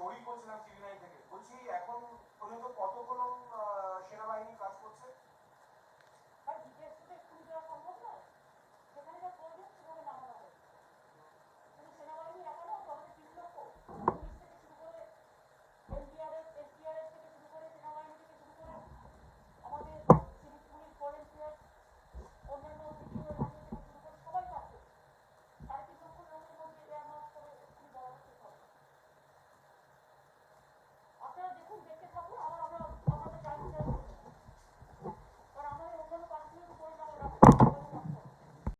Story করছিলাম TV nine থেকে। বলছি এখন